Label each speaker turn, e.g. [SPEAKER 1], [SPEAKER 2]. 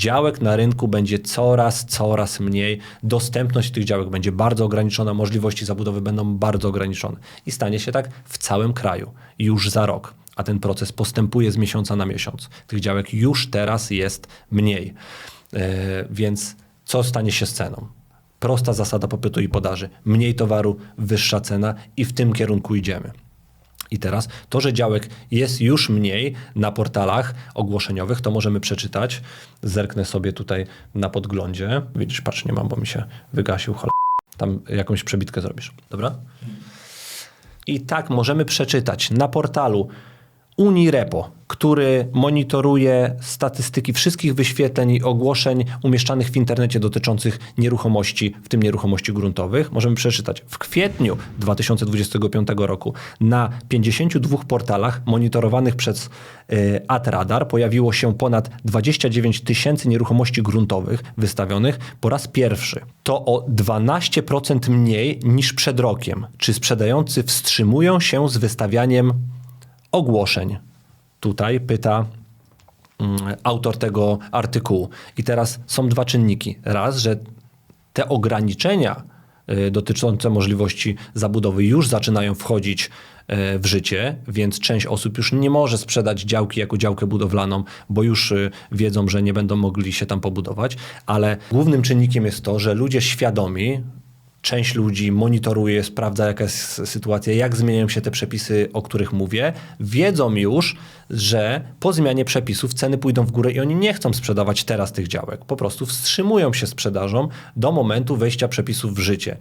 [SPEAKER 1] Działek na rynku będzie coraz, coraz mniej. Dostępność tych działek będzie bardzo ograniczona, możliwości zabudowy będą bardzo ograniczone. I stanie się tak w całym kraju już za rok. A ten proces postępuje z miesiąca na miesiąc. Tych działek już teraz jest mniej. E, więc co stanie się z ceną? Prosta zasada popytu i podaży. Mniej towaru, wyższa cena i w tym kierunku idziemy. I teraz to, że działek jest już mniej na portalach ogłoszeniowych, to możemy przeczytać. Zerknę sobie tutaj na podglądzie. Widzisz, patrz, nie mam, bo mi się wygasił. Chol... Tam jakąś przebitkę zrobisz. Dobra? I tak możemy przeczytać na portalu Unirepo, który monitoruje statystyki wszystkich wyświetleń i ogłoszeń umieszczanych w internecie dotyczących nieruchomości, w tym nieruchomości gruntowych. Możemy przeczytać w kwietniu 2025 roku na 52 portalach monitorowanych przez y, Atradar pojawiło się ponad 29 tysięcy nieruchomości gruntowych wystawionych po raz pierwszy. To o 12% mniej niż przed rokiem. Czy sprzedający wstrzymują się z wystawianiem ogłoszeń. Tutaj pyta mm, autor tego artykułu. I teraz są dwa czynniki. Raz, że te ograniczenia y, dotyczące możliwości zabudowy już zaczynają wchodzić y, w życie, więc część osób już nie może sprzedać działki jako działkę budowlaną, bo już y, wiedzą, że nie będą mogli się tam pobudować, ale głównym czynnikiem jest to, że ludzie świadomi, Część ludzi monitoruje, sprawdza jaka jest sytuacja, jak zmieniają się te przepisy, o których mówię. Wiedzą już, że po zmianie przepisów ceny pójdą w górę i oni nie chcą sprzedawać teraz tych działek. Po prostu wstrzymują się sprzedażą do momentu wejścia przepisów w życie.